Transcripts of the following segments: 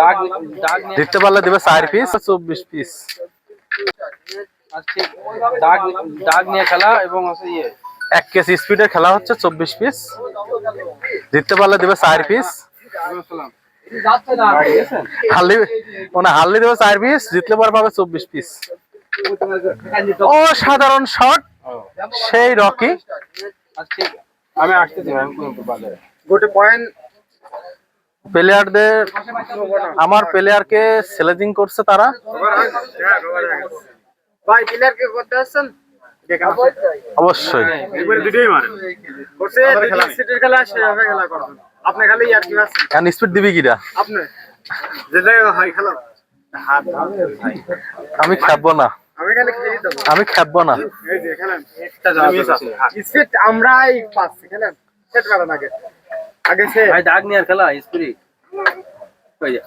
দাগ দাগ নিয়ে পারলে দেবে চার পিস চব্বিশ পিস দাগ দাগ নিয়ে খেলা এবং হচ্ছে ইয়ে। এক কেস স্পিডের খেলা হচ্ছে চব্বিশ পিস জিততে পারলে দেবে চার পিস মানে দেবে চার পিস জিতলে পর পাবে চব্বিশ পিস ও। সাধারণ শট সেই রকি আমি আসতেছি ভাই আমি কোন বাজারে গোটে পয়েন্ট প্লেয়ারদের আমার প্লেয়ারকে সেলেজিং করছে তারা। ভাই প্লেয়ার করতে আসছেন? অবশ্যই। আপনি স্পিড দিবি কিরা? আমি খেলব না। আমি খালি খেলি দেবো আমি খেলব না। এই আগে সে ভাই দাগ নিয়ে আর খেলা স্পিরিট কই যা।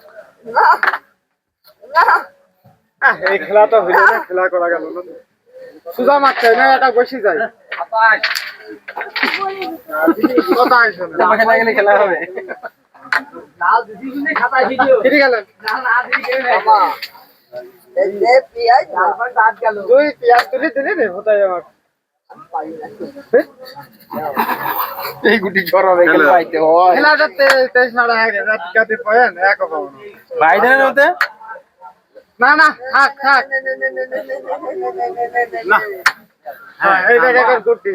এই খেলা তো হইল না খেলা করা গেল না। সুজা মারতে না এটা বসে যায়। খেলা হবে। দুই পেঁয়াজ তুলে দিলি রে কোথায় আমার। এই গুটি ছড়াবে খেলা। আইতে হয়। খেলাটা তে- তেইশ নাড়া আগে রাত কাতে পয়েন এক। বাইডেনের মতে না না থাক থাক। না হ্যাঁ এই জায়গাটা গুটি